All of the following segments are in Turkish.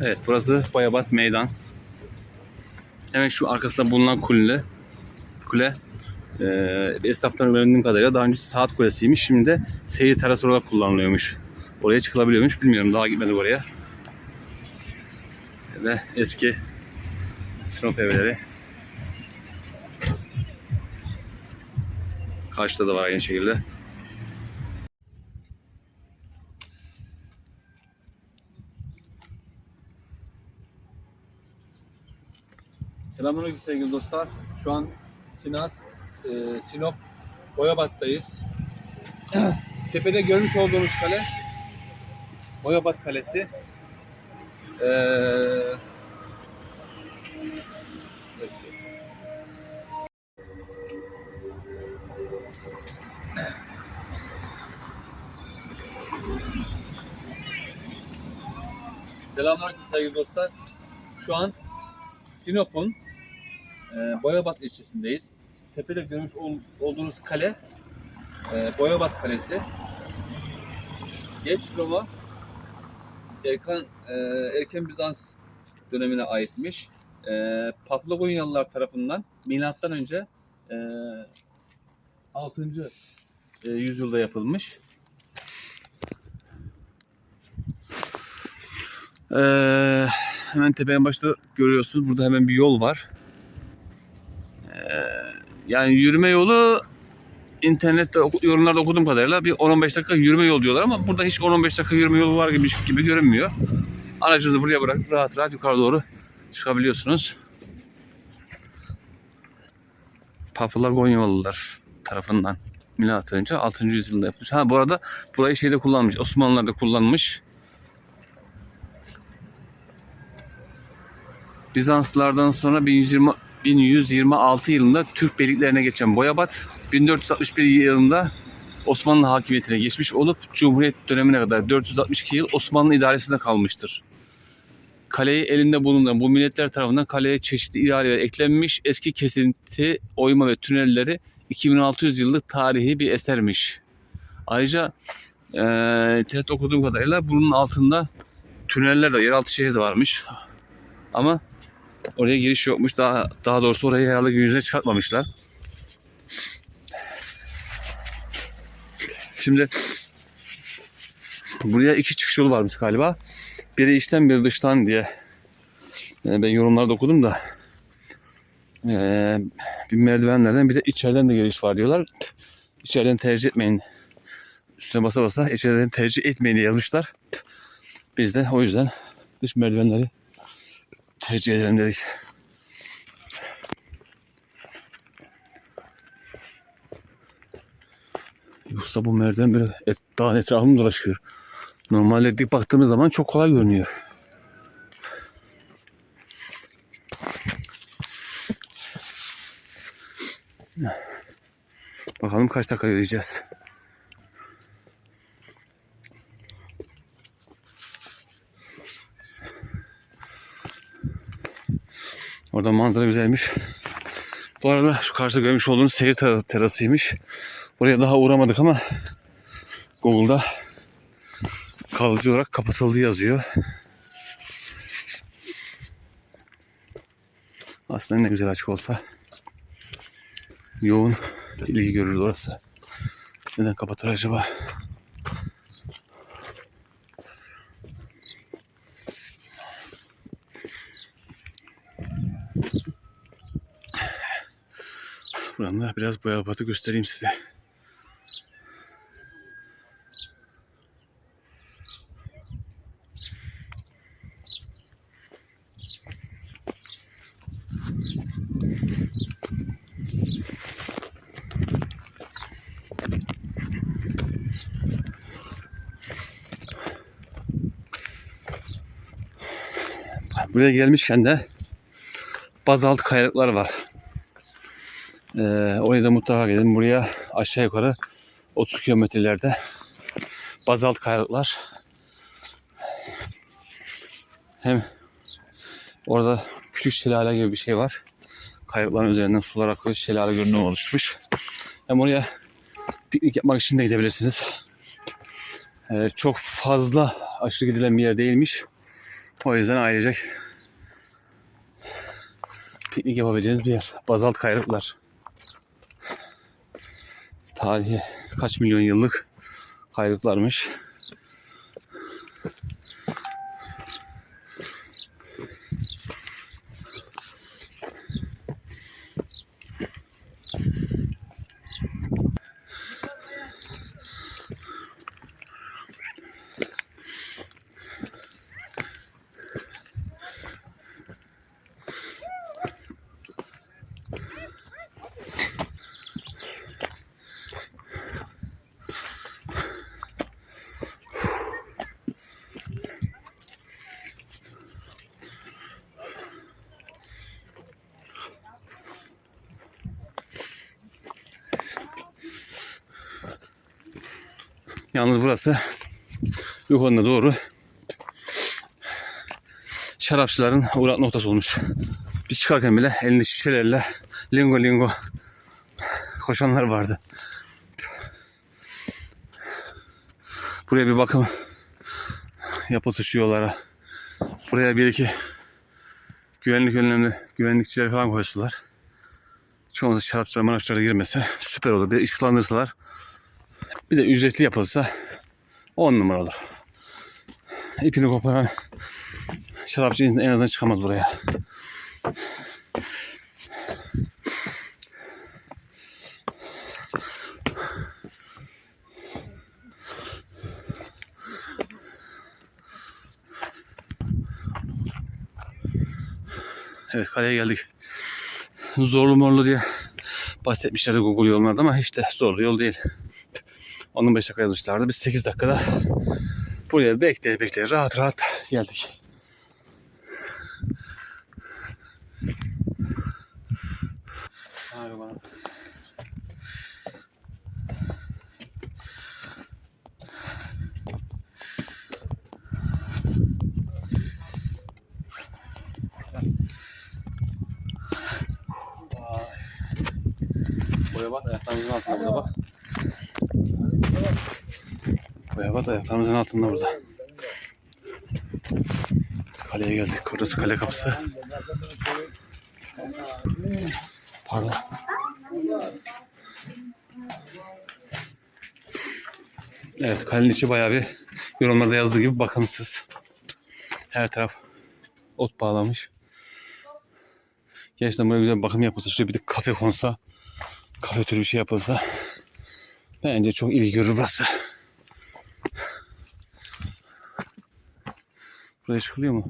Evet burası Bayabat Meydan. Hemen şu arkasında bulunan kule. Kule e, esnaftan öğrendiğim kadarıyla daha önce saat kulesiymiş. Şimdi de seyir terası olarak kullanılıyormuş. Oraya çıkılabiliyormuş. Bilmiyorum daha gitmedik oraya. Ve eski Sinop evleri. Karşıda da var aynı şekilde. Selamünaleyküm sevgili dostlar. Şu an Sinas, e, Sinop, Boyabat'tayız. Tepede görmüş olduğunuz kale Boyabat Kalesi. Ee, Selamünaleyküm sevgili dostlar. Şu an Sinop'un e, Boyabat ilçesindeyiz. Tepede görmüş ol- olduğunuz kale e, Boyabat Kalesi. Geç Roma Erkan, e, Erken Bizans dönemine aitmiş. E, Paphlagonyalılar tarafından milattan önce e, 6. E, yüzyılda yapılmış. Ee, hemen tepenin başında görüyorsunuz. Burada hemen bir yol var. Yani yürüme yolu internette yorumlarda okuduğum kadarıyla bir 10-15 dakika yürüme yolu diyorlar ama burada hiç 10-15 dakika yürüme yolu var gibi, gibi görünmüyor. Aracınızı buraya bırakıp rahat rahat yukarı doğru çıkabiliyorsunuz. Paphlagonyalılar tarafından milattan önce 6. yüzyılda yapılmış. Ha bu arada burayı şeyde kullanmış. Osmanlılar da kullanmış. Bizanslılardan sonra 1120 1126 yılında Türk beyliklerine geçen Boyabat 1461 yılında Osmanlı hakimiyetine geçmiş olup Cumhuriyet dönemine kadar 462 yıl Osmanlı idaresinde kalmıştır. Kaleyi elinde bulunan bu milletler tarafından kaleye çeşitli idareler eklenmiş. Eski kesinti, oyma ve tünelleri 2600 yıllık tarihi bir esermiş. Ayrıca eee internette okuduğum kadarıyla bunun altında tüneller de yeraltı şehri de varmış. Ama oraya giriş yokmuş. Daha daha doğrusu orayı herhalde gün yüzüne çıkartmamışlar. Şimdi buraya iki çıkış yolu varmış galiba. Biri içten biri dıştan diye. Yani ben yorumlarda okudum da. Ee, bir merdivenlerden bir de içeriden de giriş var diyorlar. İçeriden tercih etmeyin. Üstüne basa basa içeriden tercih etmeyin diye yazmışlar. Biz de o yüzden dış merdivenleri tercih edelim dedik. Yoksa bu merdiven böyle et, dağın etrafını dolaşıyor. Normalde dik baktığımız zaman çok kolay görünüyor. Bakalım kaç dakika yürüyeceğiz. Orada manzara güzelmiş. Bu arada şu karşıda görmüş olduğunuz seyir ter- terasıymış. Oraya daha uğramadık ama Google'da kalıcı olarak kapatıldı yazıyor. Aslında ne güzel açık olsa yoğun ilgi görürdü orası. Neden kapatır acaba? Buradan biraz boya batı göstereyim size. Buraya gelmişken de bazalt kayalıklar var. Ee, oraya da mutlaka gelin. Buraya aşağı yukarı 30 kilometrelerde bazalt kayalıklar. Hem orada küçük şelale gibi bir şey var. Kayalıkların üzerinden sular akıyor. Şelale görünümü oluşmuş. Hem oraya piknik yapmak için de gidebilirsiniz. Ee, çok fazla aşırı gidilen bir yer değilmiş. O yüzden ailecek piknik yapabileceğiniz bir yer. Bazalt kayalıklar. Tarihi kaç milyon yıllık kayalıklarmış. Yalnız burası yukarına doğru şarapçıların uğrak noktası olmuş. Biz çıkarken bile elinde şişelerle lingo lingo koşanlar vardı. Buraya bir bakım yapılsa şu yollara. Buraya bir iki güvenlik önlemli güvenlikçiler falan koysalar. Çoğunlukla şarapçılar manapçılara girmese süper olur. Bir ışıklandırsalar bir de ücretli yapılsa 10 numara olur. İpini koparan şarapçı en azından çıkamaz buraya. Evet kaleye geldik. Zorlu morlu diye bahsetmişlerdi Google yollarda ama hiç de zorlu yol değil. 15 dakika yazmışlardı. Biz 8 dakikada buraya bekleye bekleye rahat rahat geldik. Abi bana. Buraya bak ayaklarımızın altında burada bak. Buraya bak ayaklarımızın altında burada. Kaleye geldik. Burası kale kapısı. Pardon. Evet kalenin içi bayağı bir yorumlarda yazdığı gibi bakımsız. Her taraf ot bağlamış. Gerçekten böyle güzel bir bakım yapılsa, şuraya bir de kafe konsa, kafe türü bir şey yapılsa bence çok ilgi görür burası. Buraya çıkılıyor mu?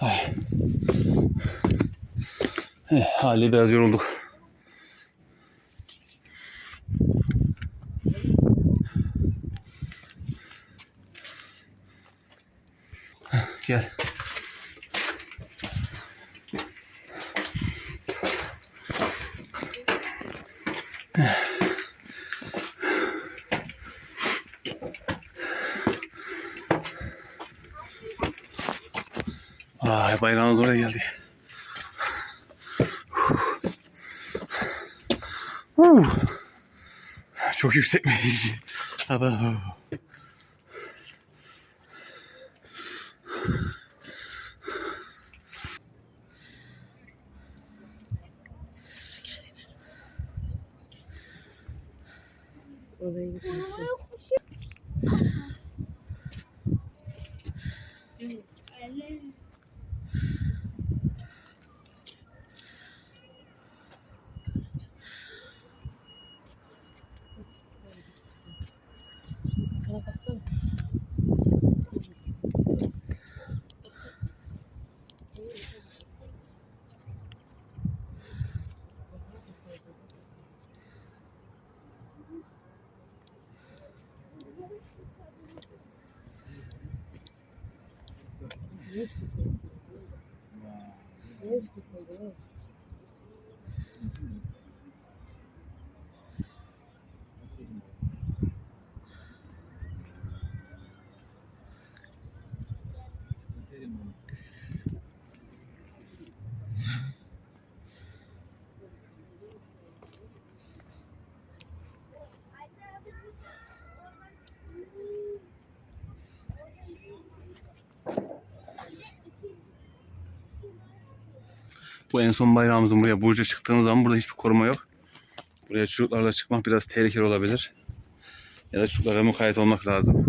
Ay. Eh, hali biraz yorulduk. Gel. Ay bayrağımız oraya geldi. Huh. Çok yüksek mi? Aba. Sana Ne Bu en son bayrağımızın buraya burca çıktığımız zaman burada hiçbir koruma yok. Buraya çocuklarla çıkmak biraz tehlikeli olabilir. Ya da çocuklara mukayyet olmak lazım.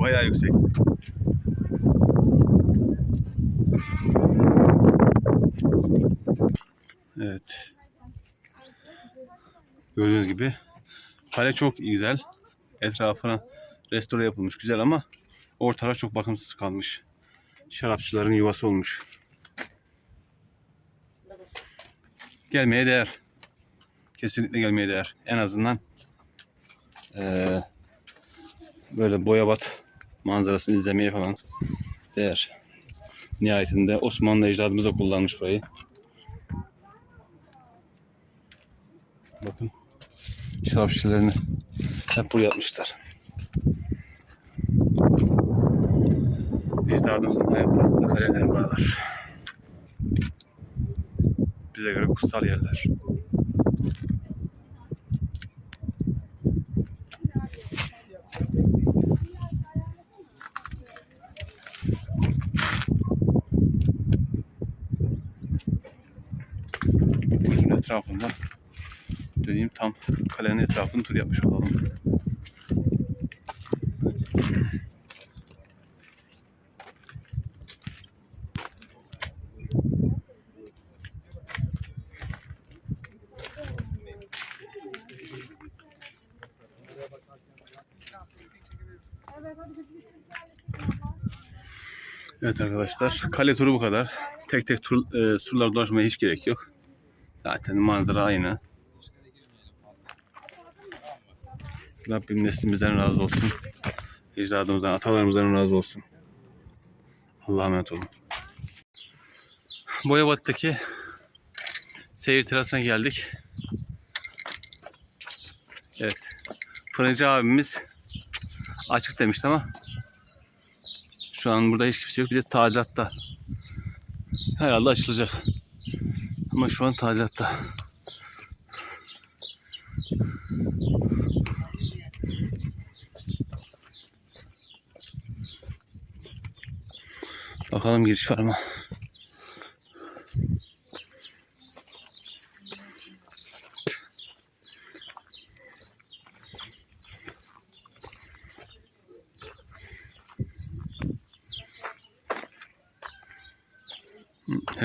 Bayağı yüksek. Evet. Gördüğünüz gibi kale çok güzel. Etrafına restore yapılmış güzel ama ortalar çok bakımsız kalmış. Şarapçıların yuvası olmuş. Gelmeye değer. Kesinlikle gelmeye değer. En azından eee, böyle boyabat manzarasını izlemeye falan değer. Nihayetinde Osmanlı ecdadımız da kullanmış burayı. Bakın şarap hep buraya yapmışlar. Ecdadımızın hayat bastığı kaleler buralar. Bize göre kutsal yerler. Burcun etrafında döneyim tam kalenin etrafını tur yapmış olalım. Evet arkadaşlar kale turu bu kadar. Tek tek tur, e, surlar dolaşmaya hiç gerek yok. Zaten manzara aynı. Rabbim neslimizden razı olsun. Ecdadımızdan, atalarımızdan razı olsun. Allah'a emanet olun. Boyabat'taki seyir terasına geldik. Evet. Fırıncı abimiz açık demişti ama şu an burada hiç kimse yok. Bir de tadilatta. Herhalde açılacak. Ama şu an tadilatta. Bakalım giriş var mı?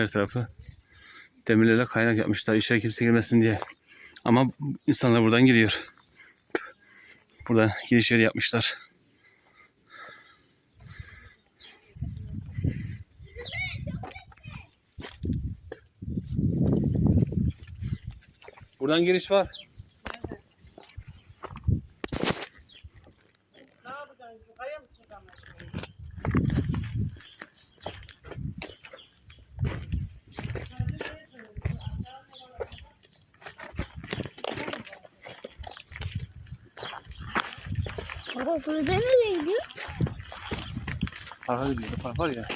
Her tarafı demirlerle kaynak yapmışlar. İçeri kimse girmesin diye. Ama insanlar buradan giriyor. Burada giriş yeri yapmışlar. Buradan giriş var. Baba burada nereye gidiyor? Arkada bir park var ya.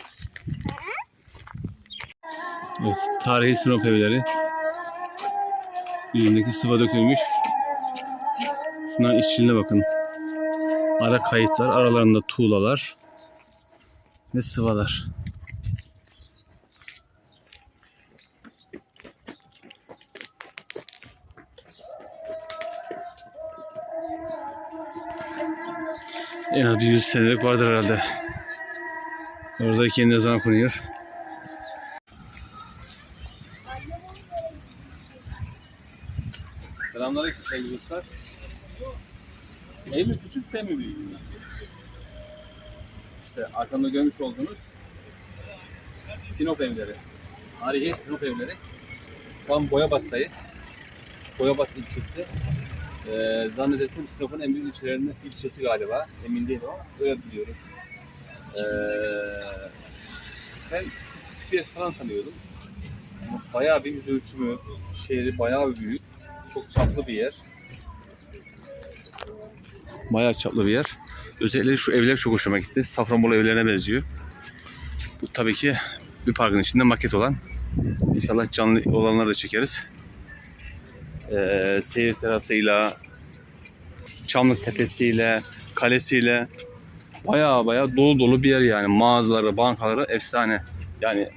Evet, tarihi Sinop evleri. Yüzündeki sıva dökülmüş. Şunların işçiliğine bakın. Ara kayıtlar, aralarında tuğlalar ve sıvalar. En az bir 100 senelik vardır herhalde. Orada kendi ezan okunuyor. Selamünaleyküm sevgili dostlar. Ev mi küçük, ben mi büyük? İşte arkamda görmüş olduğunuz Sinop evleri. Tarihi Sinop evleri. Şu an Boyabat'tayız. Boyabat ilçesi. Ee, zannedersem Sinop'un en büyük ilçelerinden ilçesi galiba. Emin değilim ama öyle biliyorum. Ee, ben küçük yer falan sanıyordum. Bayağı bir yüz ölçümü, şehri bayağı büyük. Çok çaplı bir yer. Bayağı çaplı bir yer. Özellikle şu evler çok hoşuma gitti. Safranbolu evlerine benziyor. Bu tabii ki bir parkın içinde maket olan. İnşallah canlı olanları da çekeriz. Ee, seyir terasıyla, Çamlık Tepesi'yle, kalesiyle baya baya dolu dolu bir yer yani. Mağazaları, bankaları efsane. Yani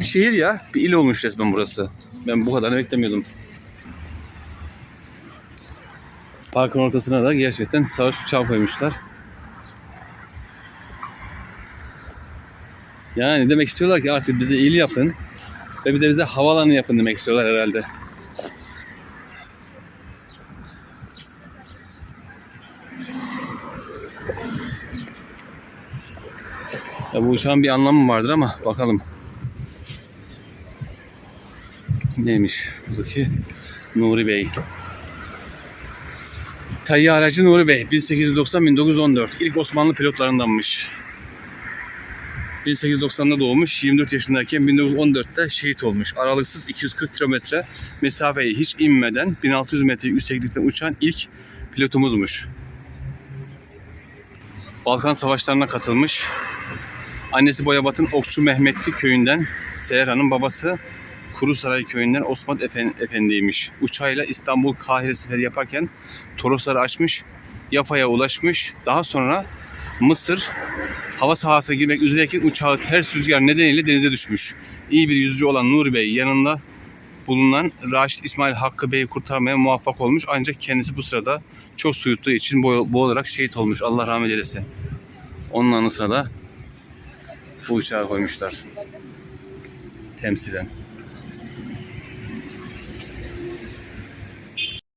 bir şehir ya. Bir il olmuş resmen burası. Ben bu kadarını beklemiyordum. Parkın ortasına da gerçekten savaş uçağı koymuşlar. Yani demek istiyorlar ki artık bize il yapın ve bir de bize havalanı yapın demek istiyorlar herhalde. Bu uçağın bir anlamı vardır ama bakalım. Neymiş buradaki Nuri Bey. Tayyaracı Nuri Bey 1890-1914 ilk Osmanlı pilotlarındanmış. 1890'da doğmuş, 24 yaşındayken 1914'te şehit olmuş. Aralıksız 240 kilometre mesafeyi hiç inmeden 1600 metre yükseklikten uçan ilk pilotumuzmuş. Balkan Savaşlarına katılmış. Annesi Boyabat'ın Okçu Mehmetli köyünden, Sehera'nın babası Kurusaray köyünden Osman Efen- Efendi'ymiş. Uçağıyla İstanbul Kahire seferi yaparken Torosları açmış, Yafa'ya ulaşmış. Daha sonra Mısır hava sahasına girmek üzereyken uçağı ters rüzgar nedeniyle denize düşmüş. İyi bir yüzücü olan Nuri Bey yanında bulunan Raşit İsmail Hakkı Bey'i kurtarmaya muvaffak olmuş. Ancak kendisi bu sırada çok su yuttuğu için boğularak şehit olmuş. Allah rahmet eylesin. Onun anısına da bu uçağı koymuşlar. Temsilen.